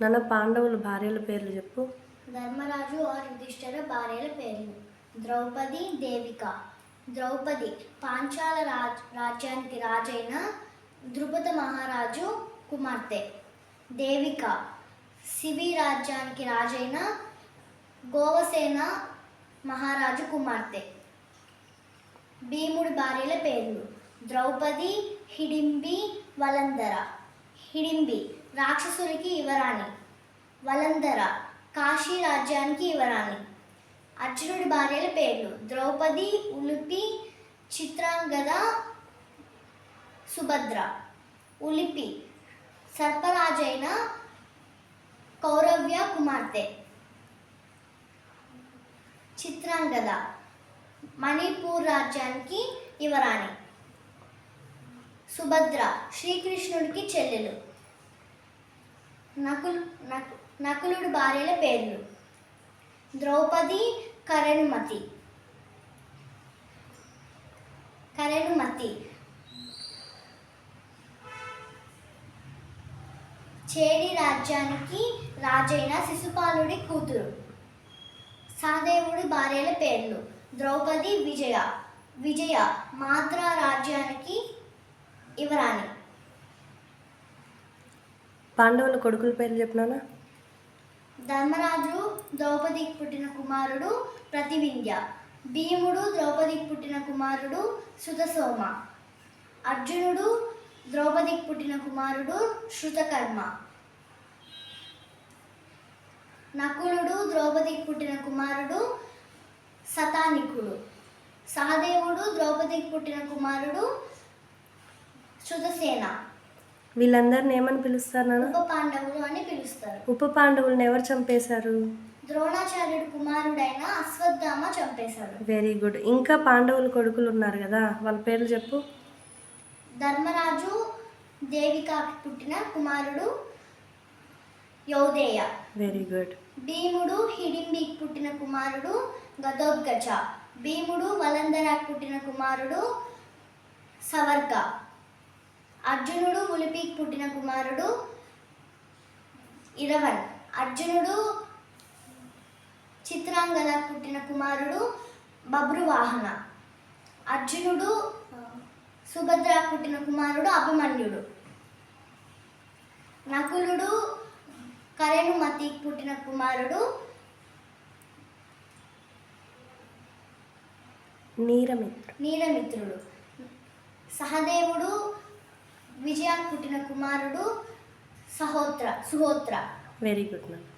నాన్న పాండవుల భార్యల పేర్లు చెప్పు. ధర్మరాజు ఆర్ యుధిష్ఠిర భార్యల పేర్లు. ద్రౌపది దేవిక. ద్రౌపది పాంచాల రాజ్ రాజ్యానికి రాజైన ద్రుపద మహారాజు కుమార్తె. దేవిక శివి రాజ్యానికి రాజైన గోవసేన మహారాజు కుమార్తె. భీముడి భార్యల పేర్లు. ద్రౌపది హిడింబి వలందర హిడింబి రాక్షసునికి యువరాణి వలందర కాశీ రాజ్యానికి యువరాణి అర్జునుడి భార్యల పేర్లు. ద్రౌపది ఉలిపి చిత్రాంగద సుభద్ర. ఉలిపి సర్పరాజైన కౌరవ్య కుమార్తె. చిత్రాంగద మణిపూర్ రాజ్యానికి యువరాణి సుభద్ర శ్రీకృష్ణుడికి చెల్లెలు. నకులు నకు నకులుడు భార్యల పేర్లు. ద్రౌపది కరణుమతి. కరణుమతి. చేడి రాజ్యానికి రాజైన శిశుపాలుడి కూతురు. సహదేవుడి భార్యల పేర్లు. ద్రౌపది విజయ విజయ మాద్రా రాజ్యానికి యువరాణి. పాండవుల కొడుకుల పేర్లు చెప్పినానా? ధర్మరాజు ద్రౌపదికి పుట్టిన కుమారుడు ప్రతివింధ్య. భీముడు ద్రౌపదికి పుట్టిన కుమారుడు సుతసోమ అర్జునుడు ద్రౌపదికి పుట్టిన కుమారుడు శృతకర్మ. నకులుడు ద్రౌపదికి పుట్టిన కుమారుడు శతానికుడు సహదేవుడు ద్రౌపదికి పుట్టిన కుమారుడు శృతసేన వీళ్ళందరిని ఏమని పిలుస్తారు నాన్న? ఉప పాండవులు అని పిలుస్తారు. ఉప పాండవులను ఎవరు చంపేశారు? ద్రోణాచార్యుడు కుమారుడైన అశ్వత్థామ చంపేశాడు. వెరీ గుడ్ ఇంకా పాండవుల కొడుకులు ఉన్నారు కదా వాళ్ళ పేర్లు చెప్పు. ధర్మరాజు దేవికాకి పుట్టిన కుమారుడు యౌదేయ. వెరీ గుడ్ భీముడు హిడింబికి పుట్టిన కుమారుడు గదోద్గజ. భీముడు వలందరాకి పుట్టిన కుమారుడు సవర్గ. అర్జునుడు ఉలిపికి పుట్టిన కుమారుడు ఇరవన్. అర్జునుడు చిత్రాంగద పుట్టిన కుమారుడు బబ్రువాహన అర్జునుడు సుభద్ర పుట్టిన కుమారుడు అభిమన్యుడు. నకులుడు కరేణుమతికి పుట్టిన కుమారుడు నీరమిత్ర నీలమిత్రుడు సహదేవుడు పుట్టిన కుమారుడు Sahotra Suhotra. Very good ma'am